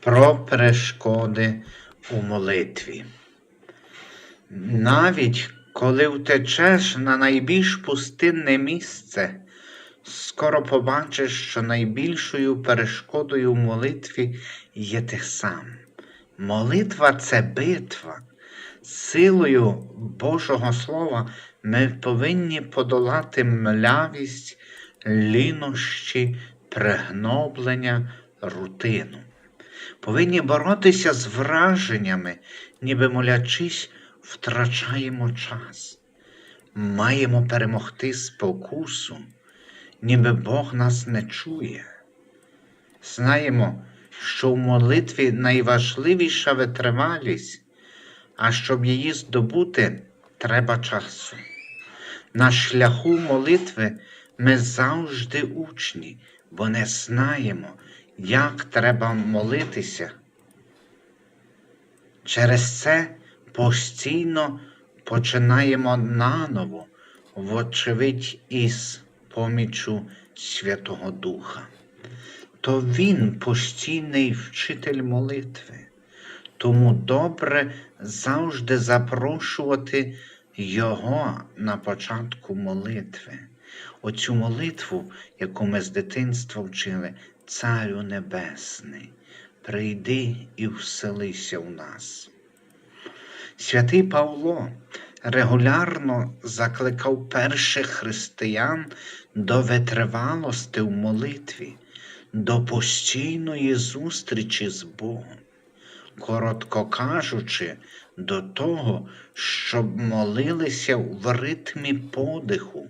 про перешкоди у молитві. Навіть коли втечеш на найбільш пустинне місце, скоро побачиш, що найбільшою перешкодою в молитві є ти сам. Молитва це битва. Силою Божого Слова ми повинні подолати млявість, лінощі, пригноблення, рутину. Повинні боротися з враженнями, ніби молячись, втрачаємо час. Маємо перемогти спокусу, ніби Бог нас не чує. Знаємо, що в молитві найважливіша витривалість, а щоб її здобути, треба часу. На шляху молитви ми завжди учні, бо не знаємо, як треба молитися. Через це постійно починаємо наново, вочевидь, із помічу Святого Духа. То Він постійний вчитель молитви, тому добре завжди запрошувати Його на початку молитви. Оцю молитву, яку ми з дитинства вчили, Царю Небесний, прийди і вселися в нас. Святий Павло регулярно закликав перших християн до витривалості в молитві, до постійної зустрічі з Богом, коротко кажучи, до того, щоб молилися в ритмі подиху,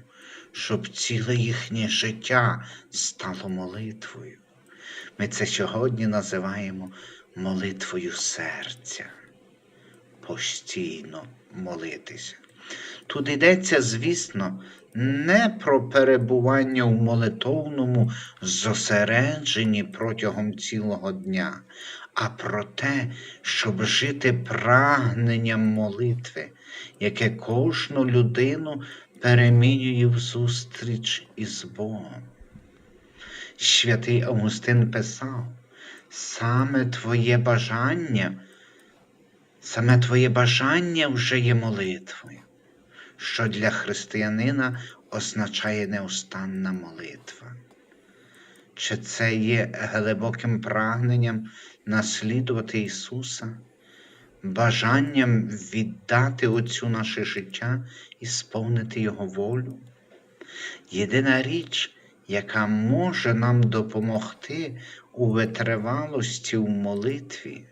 щоб ціле їхнє життя стало молитвою. Ми це сьогодні називаємо молитвою серця. Постійно молитися. Тут йдеться, звісно, не про перебування в молитовному зосередженні протягом цілого дня, а про те, щоб жити прагненням молитви, яке кожну людину перемінює в зустріч із Богом. Святий Августин писав, саме твоє бажання, саме твоє бажання вже є молитвою, що для християнина означає неустанна молитва. Чи це є глибоким прагненням наслідувати Ісуса, бажанням віддати Отцю наше життя і сповнити Його волю? Єдина річ, яка може нам допомогти у витривалості в молитві,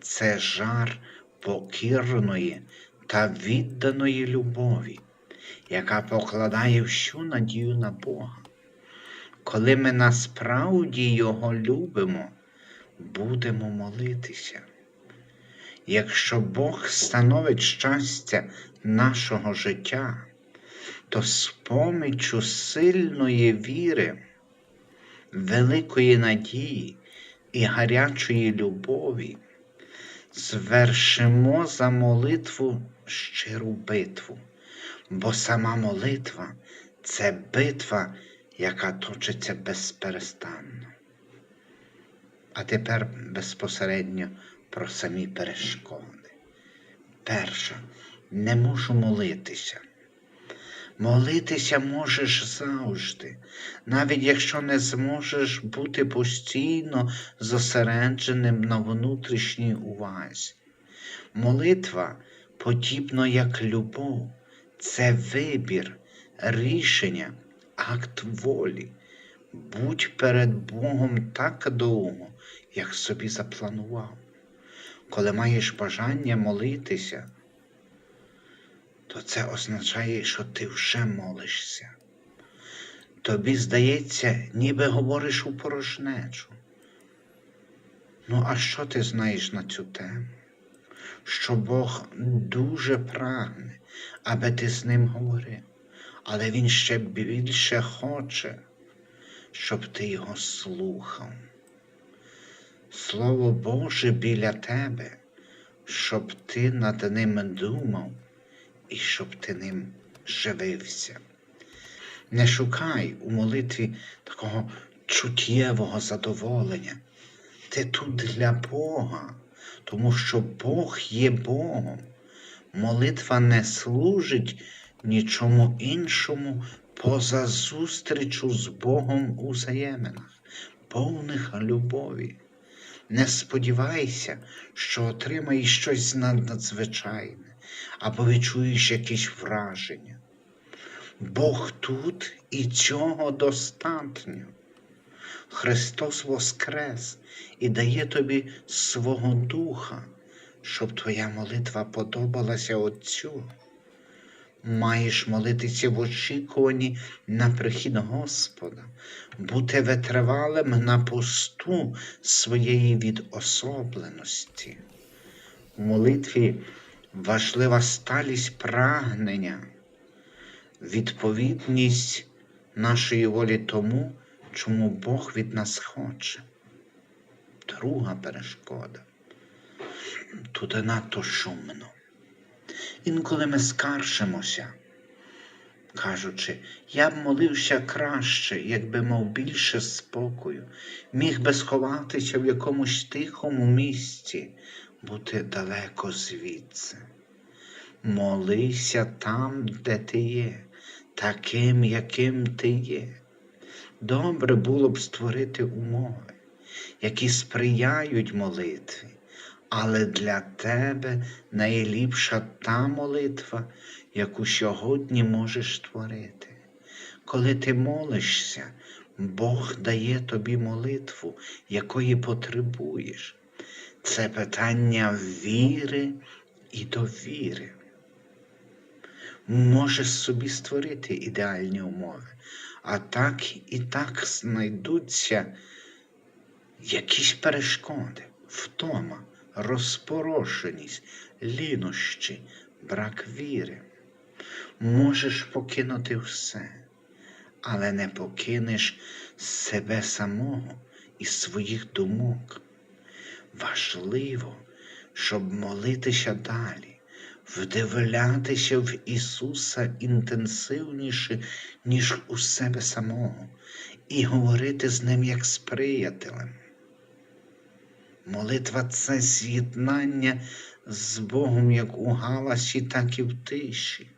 це жар покірної та відданої любові, яка покладає всю надію на Бога. Коли ми насправді Його любимо, будемо молитися. Якщо Бог становить щастя нашого життя, то з поміччю сильної віри, великої надії і гарячої любові звершимо за молитву щиру битву, бо сама молитва це битва, яка точиться безперестанно. А тепер безпосередньо про самі перешкоди. Перша, не можу молитися. Молитися можеш завжди, навіть якщо не зможеш бути постійно зосередженим на внутрішній увазі. Молитва, подібно як любов, це вибір, рішення, акт волі. Будь перед Богом так довго, як собі запланував. Коли маєш бажання молитися, то це означає, що ти вже молишся. Тобі здається, ніби говориш у порожнечу. Ну, а що ти знаєш на цю тему? Що Бог дуже прагне, аби ти з ним говорив, але Він ще більше хоче, щоб ти його слухав. Слово Боже біля тебе, щоб ти над ним думав і щоб ти ним живився. Не шукай у молитві такого чуттєвого задоволення, Ти тут для Бога, тому що Бог є Богом. Молитва не служить нічому іншому поза зустрічу з Богом у взаєминах, повних любові. Не сподівайся, що отримаєш щось надзвичайне або відчуєш якісь враження. Бог тут і цього достатньо. Христос воскрес і дає тобі свого духа, щоб твоя молитва подобалася Отцю. Маєш молитися в очікуванні на прихід Господа, бути витривалим на посту своєї відособленості. У молитві важлива сталість прагнення, відповідність нашої волі тому, чому Бог від нас хоче. Друга перешкода. Тут надто шумно. Інколи ми скаржимося, кажучи, я б молився краще, якби мав більше спокою, міг би сховатися в якомусь тихому місці, бути далеко звідси. Молися там, де ти є, таким, яким ти є. Добре було б створити умови, які сприяють молитві, але для тебе найліпша та молитва, яку сьогодні можеш творити. Коли ти молишся, Бог дає тобі молитву, якої потребуєш. Це питання віри і довіри. Можеш собі створити ідеальні умови, а так і так знайдуться якісь перешкоди, втома, розпорошеність, лінощі, брак віри. Можеш покинути все, але не покинеш себе самого і своїх думок. Важливо, щоб молитися далі, вдивлятися в Ісуса інтенсивніше, ніж у себе самого, і говорити з Ним як з приятелем. Молитва це з'єднання з Богом як у галасі, так і в тиші.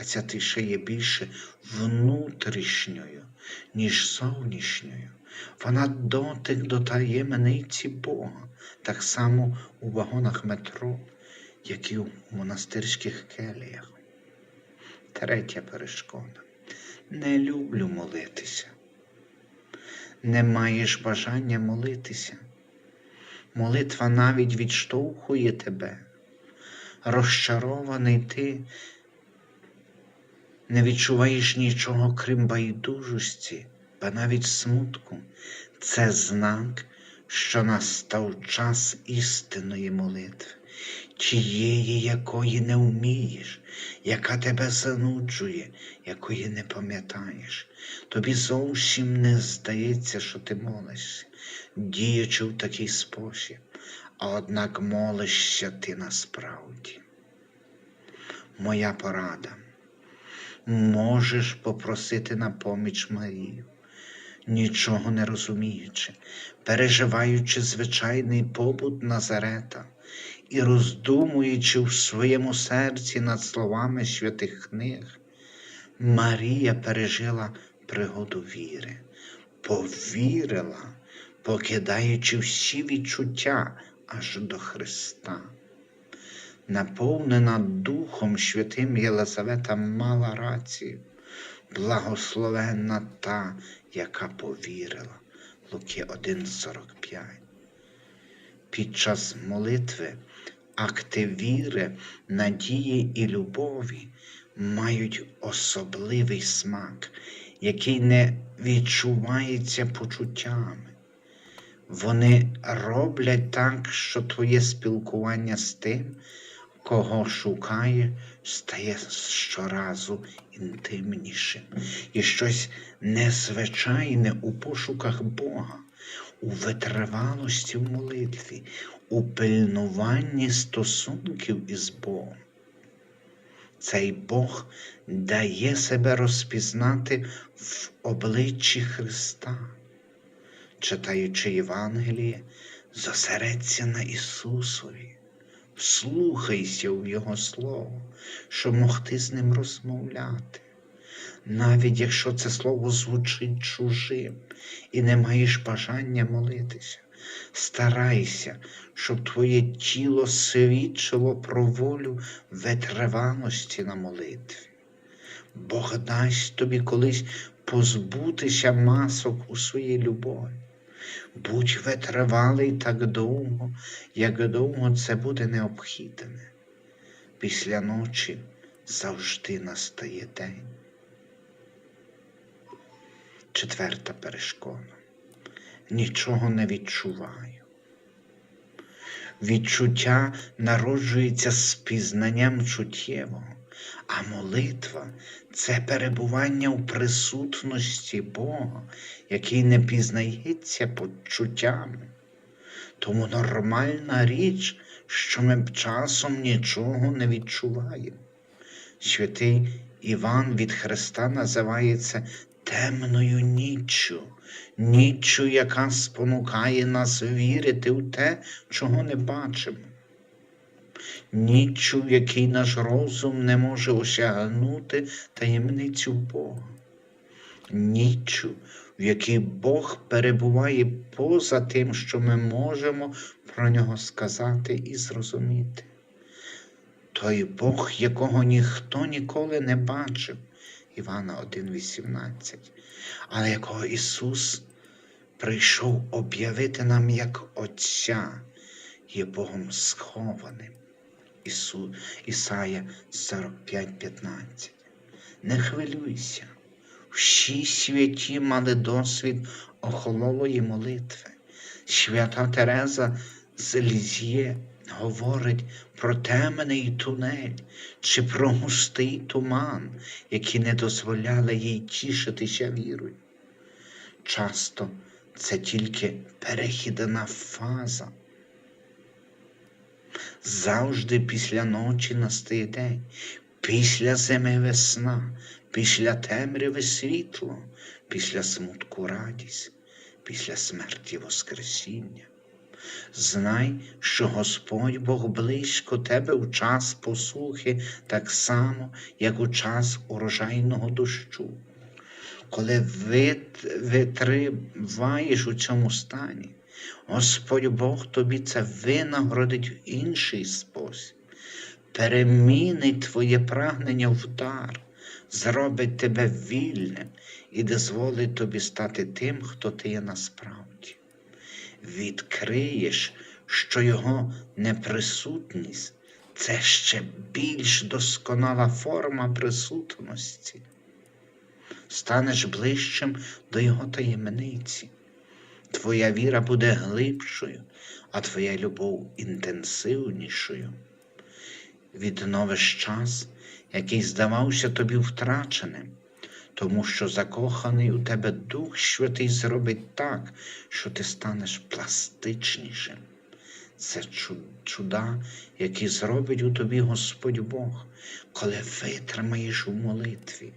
А ця тиша є більше внутрішньою, ніж зовнішньою. Вона дотик до таємниці Бога, так само у вагонах метро, як і у монастирських келіях. Третя перешкода. Не люблю молитися. Не маєш бажання молитися. Молитва навіть відштовхує тебе. Розчарований ти не відчуваєш нічого, крім байдужості, ба навіть смутку. Це знак, що настав час істинної молитви, тієї, якої не вмієш, яка тебе зануджує, якої не пам'ятаєш. Тобі зовсім не здається, що ти молишся, діючи в такий спосіб, а однак молишся ти насправді. Моя порада. Можеш попросити на поміч Марію, нічого не розуміючи, переживаючи звичайний побут Назарета і роздумуючи в своєму серці над словами святих книг, Марія пережила пригоду віри, повірила, покидаючи всі відчуття аж до Христа. Наповнена Духом Святим Єлизавета мала рацію, благословенна та, яка повірила. Луки 1,45. Під час молитви акти віри, надії і любові мають особливий смак, який не відчувається почуттями. Вони роблять так, що твоє спілкування з тим, кого шукає, стає щоразу інтимнішим і щось незвичайне у пошуках Бога, у витривалості в молитві, у пильнуванні стосунків із Богом. Цей Бог дає себе розпізнати в обличчі Христа. читаючи Євангеліє, зосередься на Ісусові, вслухайся в Його Слово, щоб могти з Ним розмовляти. Навіть якщо це слово звучить чужим і не маєш бажання молитися, старайся, щоб твоє тіло свідчило про волю витривалості на молитві. Бог дасть тобі колись позбутися масок у своїй любові. Будь витривалий так довго, як довго це буде необхідне. Після ночі завжди настає день. Четверта перешкода. Нічого не відчуваю. Відчуття народжується з пізнанням чуттєвого, а молитва це перебування у присутності Бога, який не пізнається почуттями. Тому нормальна річ, що ми часом нічого не відчуваємо. Святий Іван від Христа називається темною ніччю, ніччю, яка спонукає нас вірити в те, чого не бачимо. Ніччю, в якій наш розум не може осягнути таємницю Бога. Ніччю, в якій Бог перебуває поза тим, що ми можемо про нього сказати і зрозуміти. Той Бог, якого ніхто ніколи не бачив, Івана 1,18, але якого Ісус прийшов об'явити нам як Отця, є Богом схованим. Ісу, Ісая 45,15. Не хвилюйся. Всі святі мали досвід охололої молитви. Свята Тереза з Лізьє говорить про темний тунель чи про густий туман, які не дозволяли їй тішитися вірою. Часто це тільки перехідна фаза. Завжди після ночі настає день, після зими весна, після темряви світло, після смутку радість, після смерті Воскресіння. Знай, що Господь Бог близько тебе у час посухи, так само, як у час урожайного дощу. Коли вит- витриваєш у цьому стані, Господь Бог тобі це винагородить в інший спосіб, перемінить твоє прагнення в дар, зробить тебе вільним і дозволить тобі стати тим, хто ти є насправді. Відкриєш, що Його неприсутність це ще більш досконала форма присутності. Станеш ближчим до Його таємниці. Твоя віра буде глибшою, а твоя любов інтенсивнішою. Відновиш час, який здавався тобі втраченим, тому що закоханий у тебе Дух Святий зробить так, що ти станеш пластичнішим. Це чуда, які зробить у тобі Господь Бог, коли витримаєш у молитві.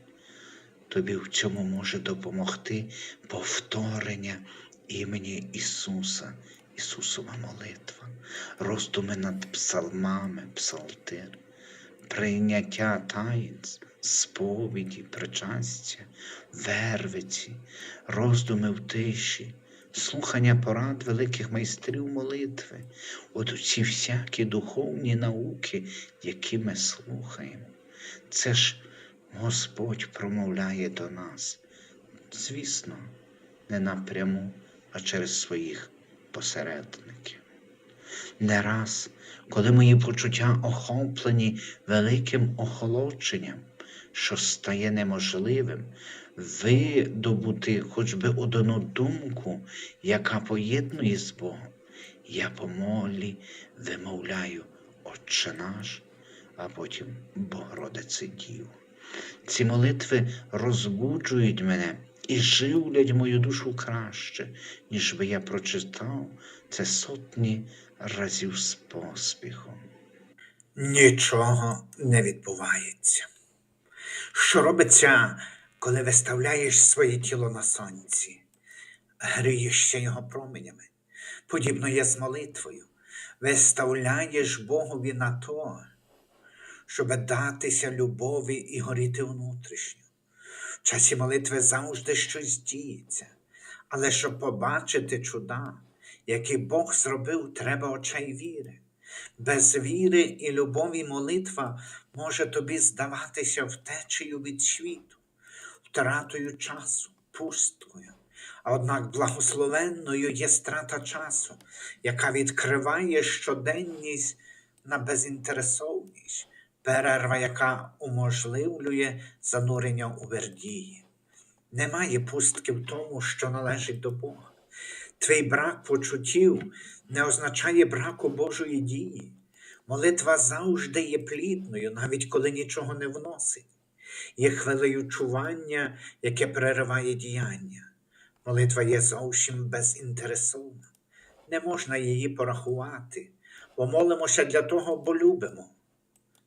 Тобі в цьому може допомогти повторення імені Ісуса, Ісусова молитва, роздуми над псалмами, псалтир, прийняття таїнств, сповіді, причастя, вервиці, роздуми в тиші, слухання порад великих майстрів молитви, от ці всякі духовні науки, які ми слухаємо. Це ж Господь промовляє до нас, звісно, не напряму, а через своїх посередників. Не раз, коли мої почуття охоплені великим охолодженням, що стає неможливим, видобути хоч би одну думку, яка поєднує з Богом, я помолі вимовляю Отче наш, а потім Богородице Діво. Ці молитви розбуджують мене і живлять мою душу краще, ніж би я прочитав це сотні разів з поспіхом. Нічого не відбувається. Що робиться, коли виставляєш своє тіло на сонці? грієшся його променями. Подібно є з молитвою. Виставляєш Богові на то, щоб датися любові і горіти внутрішньо. В часі молитви завжди щось діється, але щоб побачити чуда, які Бог зробив, треба очей віри. Без віри і любові молитва може тобі здаватися втечею від світу, втратою часу, пусткою. А однак благословенною є страта часу, яка відкриває щоденність на безінтересовність, перерва, яка уможливлює занурення у вердії. Немає пустки в тому, що належить до Бога. Твій брак почуттів не означає браку Божої дії. Молитва завжди є плідною, навіть коли нічого не вносить. Є хвилею чування, яке перериває діяння. Молитва є зовсім безінтересовна. Не можна її порахувати, бо молимося для того, бо любимо.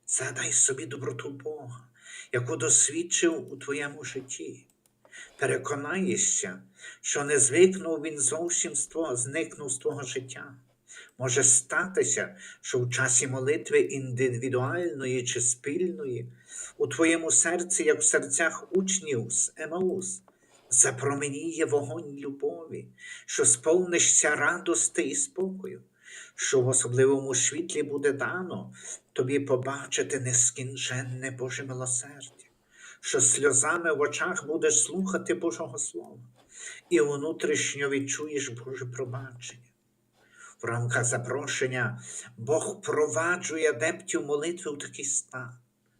Задай собі доброту Бога, яку досвідчив у твоєму житті. Переконаєшся, що не звикнув він зовсім з твого, зникнув з твого життя. Може статися, що в часі молитви індивідуальної чи спільної у твоєму серці, як в серцях учнів з Емаус, запроменіє вогонь любові, що сповнишся радости і спокою, що в особливому світлі буде дано тобі побачити нескінченне Боже милосердя, що сльозами в очах будеш слухати Божого Слова і внутрішньо відчуєш Боже пробачення. В рамках запрошення Бог впроваджує адептів молитви у такий стан.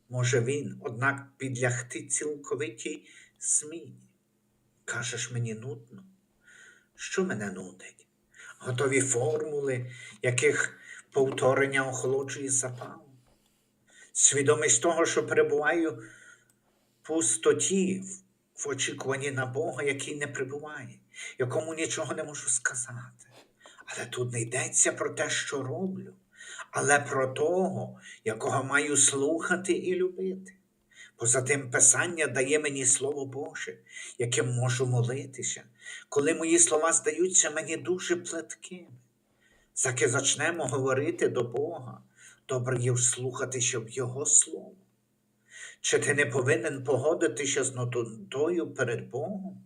Може він, однак, підлягти цілковитій зміні. Кажеш, мені нудно. Що мене нудить? Готові формули, яких повторення охолоджує запал. Свідомість того, що перебуваю в пустоті, в очікуванні на Бога, який не прибуває, якому нічого не можу сказати. Але тут не йдеться про те, що роблю, але про того, якого маю слухати і любити. Поза тим Писання дає мені Слово Боже, яким можу молитися, коли мої слова здаються мені дуже плеткими. Заки зачнемо говорити до Бога, добре є вслухатися в Його Слово. Чи ти не повинен погодитися з нотою перед Богом?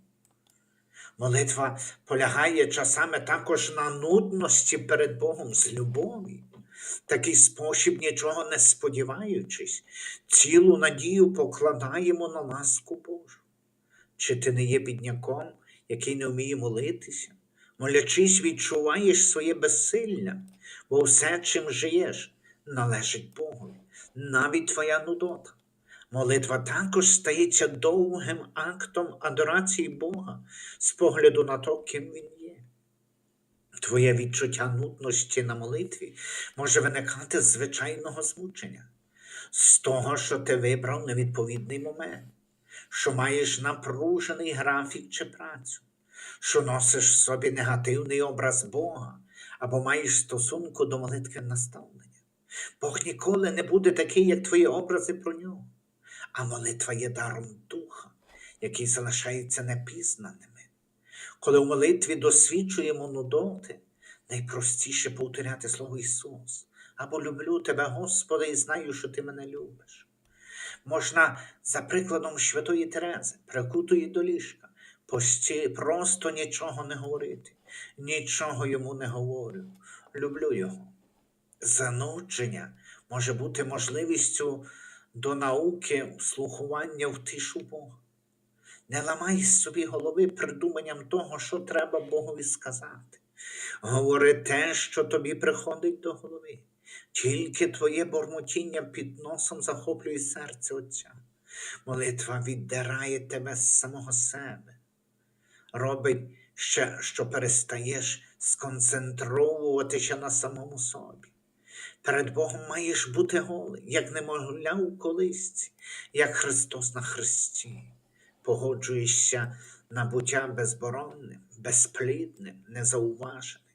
Молитва полягає часами також на нудності перед Богом з любові. Такий спосіб, нічого не сподіваючись, цілу надію покладаємо на ласку Божу. Чи ти не є бідняком, який не вміє молитися? Молячись, відчуваєш своє безсилля, бо все, чим живеш, належить Богові, навіть твоя нудота. Молитва також стається довгим актом адорації Бога з погляду на то, ким Він є. Твоє відчуття нудності на молитві може виникати з звичайного змучення, з того, що ти вибрав невідповідний момент, що маєш напружений графік чи працю, що носиш в собі негативний образ Бога або маєш стосунку до молитви наставлення. Бог ніколи не буде такий, як твої образи про нього а молитва є даром духа, який залишається непізнаними. Коли в молитві досвідчуємо нудоти, найпростіше повторяти слово Ісус або люблю Тебе, Господи, і знаю, що Ти мене любиш. Можна, за прикладом Святої Терези, прикутої до ліжка, пості, просто нічого не говорити, нічого йому не говорю. Люблю Його. Занудження може бути можливістю до науки вслухування в тишу Бога. Не ламай собі голови придуманням того, що треба Богові сказати. Говори те, що тобі приходить до голови. Тільки твоє бормотіння під носом захоплює серце Отця. Молитва віддирає тебе з самого себе. Робить ще, що перестаєш сконцентровуватися на самому собі. Перед Богом маєш бути голий, як немовля у колисці, як Христос на Христі. Погоджуєшся на буття безборонним, безплідним, незауваженим.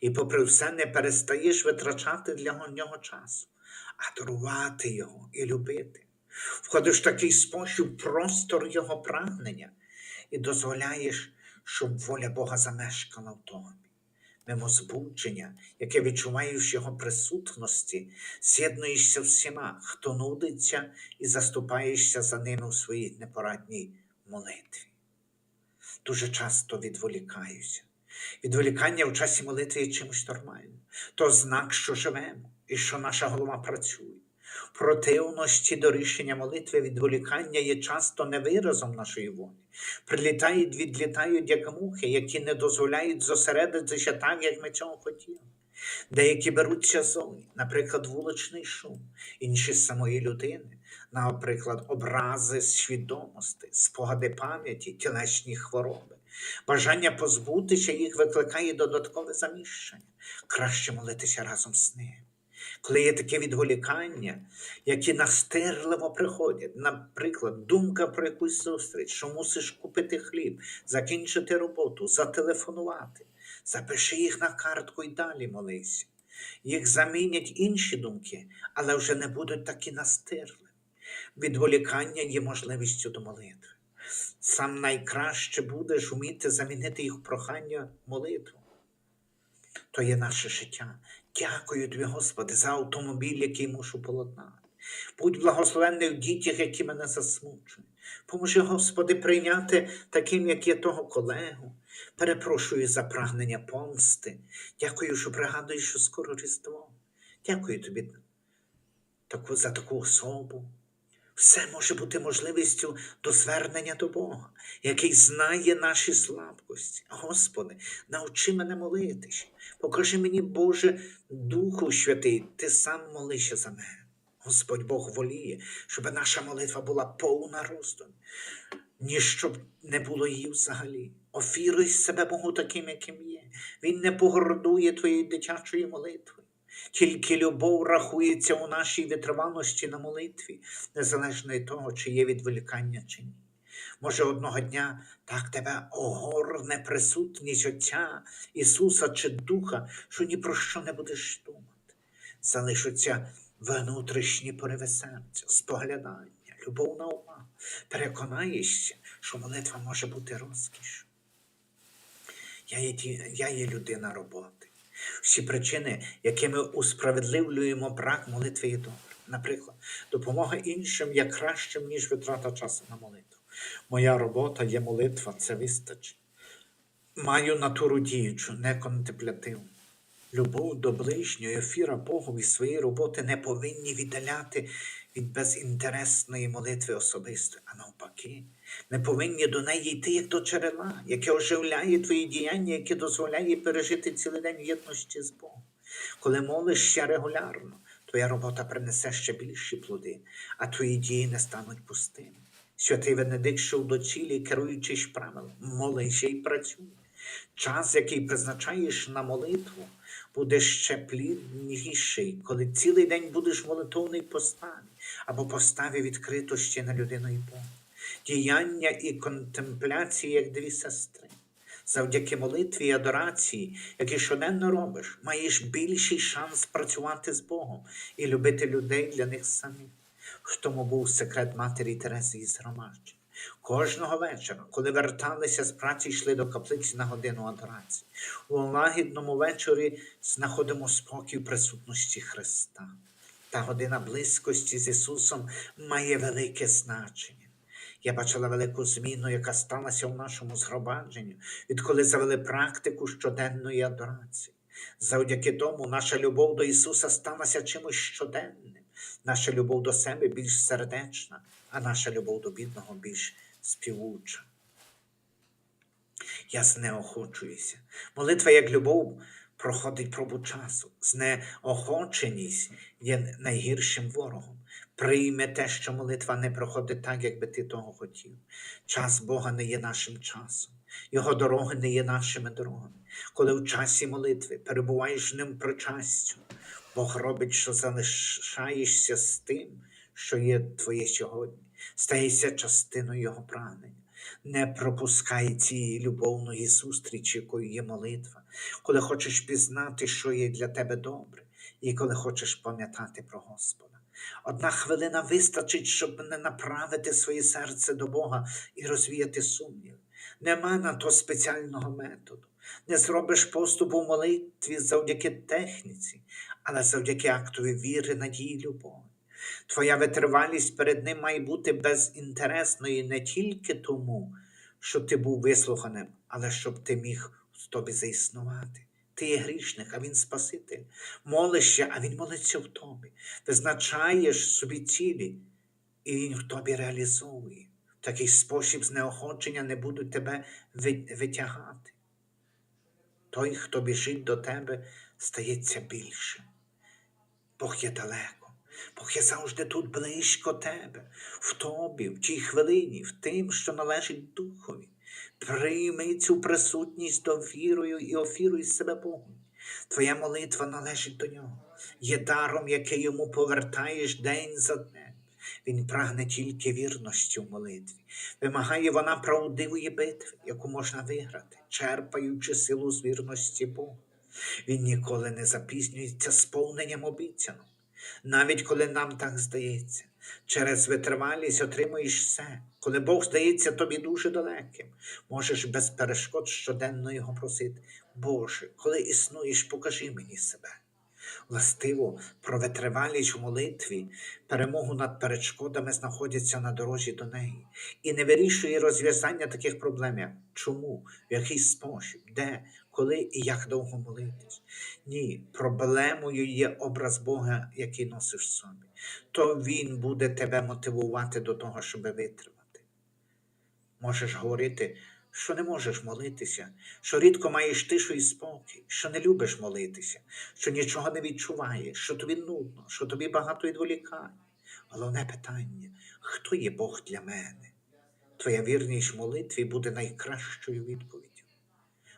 І, попри все, не перестаєш витрачати для нього часу, а дарувати його і любити. Входиш в такий спосіб простор Його прагнення і дозволяєш, щоб воля Бога замешкала в тобі. Мимо збудження, яке відчуваєш Його присутності, з'єднуєшся всіма, хто нудиться і заступаєшся за ними у своїй непорадній молитві. Дуже часто відволікаюся. Відволікання в часі молитви є чимось нормальним. То знак, що живемо і що наша голова працює. Противності до рішення молитви відволікання є часто невиразом нашої волі. Прилітають, відлітають, як мухи, які не дозволяють зосередитися так, як ми цього хотіли. Деякі беруться зовні, наприклад, вуличний шум, інші з самої людини, наприклад, образи свідомості, спогади пам'яті, тілесні хвороби. Бажання позбутися їх викликає додаткове заміщення. Краще молитися разом з ним. Коли є таке відволікання, які настирливо приходять, наприклад, думка про якусь зустріч, що мусиш купити хліб, закінчити роботу, зателефонувати, запиши їх на картку і далі молися. Їх замінять інші думки, але вже не будуть такі настирливі. Відволікання є можливістю до молитви. Сам найкраще будеш вміти замінити їх прохання молитву. То є наше життя. Дякую тобі, Господи, за автомобіль, який мушу полотнати. Будь благословенний в дітях, які мене засмучують. Поможи, Господи, прийняти таким, як є того колегу. Перепрошую за прагнення помсти. Дякую, що пригадуєш, що скоро Різдво. Дякую тобі за таку особу. Все може бути можливістю до звернення до Бога, який знає наші слабкості. Господи, навчи мене молитись. Покажи мені, Боже, Духу Святий, Ти сам молися за мене. Господь Бог воліє, щоб наша молитва була повна роздум, ніж щоб не було її взагалі. Офіруй себе Богу таким, яким є. Він не погордує твоєю дитячою молитвою. Тільки любов рахується у нашій витривалості на молитві, незалежно від того, чи є відволікання чи ні. Може, одного дня так тебе огорне присутність Отця Ісуса чи Духа, що ні про що не будеш думати. Залишаться внутрішні пориви серця, споглядання, любовна увага. Переконаєшся, що молитва може бути розкіш. Я є, я є людина роботи. Всі причини, якими усправедливлюємо брак молитви є добре. Наприклад, допомога іншим є кращим, ніж витрата часу на молитву. Моя робота є молитва, це вистачить. Маю натуру діючу, не контемплятивну. Любов до ближнього, і офіра Богу від своєї роботи не повинні віддаляти від безінтересної молитви особистої, а навпаки, ми повинні до неї йти як до джерела, яке оживляє твої діяння, яке дозволяє пережити цілий день в єдності з Богом. Коли молишся регулярно, твоя робота принесе ще більші плоди, а твої дії не стануть пустими. Святий Венедикт йшов до цілі, керуючись правилом, молися і працюй. Час, який призначаєш на молитву, буде ще плідніший, коли цілий день будеш в молитовній поставі або поставі відкритості на людину і Бога. Діяння і контемпляції, як дві сестри. Завдяки молитві і адорації, які щоденно робиш, маєш більший шанс працювати з Богом і любити людей для них самих. В тому був секрет матері Терези із Громадження. Кожного вечора, коли верталися з праці, йшли до каплиці на годину адорації. У лагідному вечорі знаходимо спокій в присутності Христа. Та година близькості з Ісусом має велике значення. Я бачила велику зміну, яка сталася в нашому згромадженні, відколи завели практику щоденної адорації. Завдяки тому наша любов до Ісуса сталася чимось щоденним. Наша любов до себе більш сердечна, а наша любов до бідного більш співуча. Я знеохочуюся. Молитва як любов проходить пробу часу. Знеохоченість є найгіршим ворогом. Прийме те, що молитва не проходить так, як би ти того хотів. Час Бога не є нашим часом. Його дороги не є нашими дорогами. Коли в часі молитви перебуваєш ним причастю, Бог робить, що залишаєшся з тим, що є твоє сьогодні, стаєшся частиною Його прагнення. Не пропускай цієї любовної зустрічі, якою є молитва, коли хочеш пізнати, що є для тебе добре, і коли хочеш пам'ятати про Господа. Одна хвилина вистачить, щоб не направити своє серце до Бога і розвіяти сумнів. Нема на то спеціального методу. Не зробиш поступу в молитві завдяки техніці, але завдяки актові віри, надії, любові. Твоя витривалість перед ним має бути безінтересною не тільки тому, що ти був вислуханим, але щоб ти міг в тобі заіснувати. Ти є грішник, а він Спаситель. Молишся, а він молиться в тобі. Визначаєш собі цілі, і він в тобі реалізовує. В такий спосіб знеохочення не будуть тебе витягати. Той, хто біжить до тебе, стається більшим. Бог є далеко. Бог є завжди тут близько тебе, в тобі, в тій хвилині, в тим, що належить Духові. Прийми цю присутність довірою і офіруй себе Богу. Твоя молитва належить до нього, є даром, який йому повертаєш день за днем. Він прагне тільки вірності в молитві. Вимагає вона правдивої битви, яку можна виграти, черпаючи силу з вірності Богу. Він ніколи не запізнюється з повненням обіцяного. Навіть коли нам так здається, через витривалість отримуєш все. Коли Бог здається тобі дуже далеким, можеш без перешкод щоденно його просити. Боже, коли існуєш, покажи мені себе. Властиво, про витривалість у молитві, перемогу над перешкодами знаходяться на дорожі до неї і не вирішує розв'язання таких проблем, як чому, в який спосіб, де, коли і як довго молитись. Ні, проблемою є образ Бога, який носиш в собі. То Він буде тебе мотивувати до того, щоб витримати. Можеш говорити, що не можеш молитися, що рідко маєш тишу і спокій, що не любиш молитися, що нічого не відчуваєш, що тобі нудно, що тобі багато відволікань. Головне питання хто є Бог для мене? Твоя вірність молитві буде найкращою відповіддю.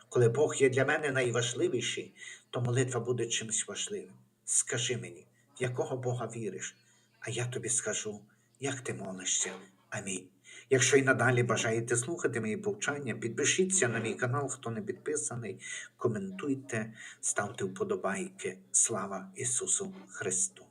Коли Бог є для мене найважливіший, то молитва буде чимось важливим. Скажи мені, в якого Бога віриш, а я тобі скажу, як ти молишся. Амінь. Якщо і надалі бажаєте слухати мої повчання, підпишіться на мій канал, хто не підписаний, коментуйте, ставте вподобайки. Слава Ісусу Христу!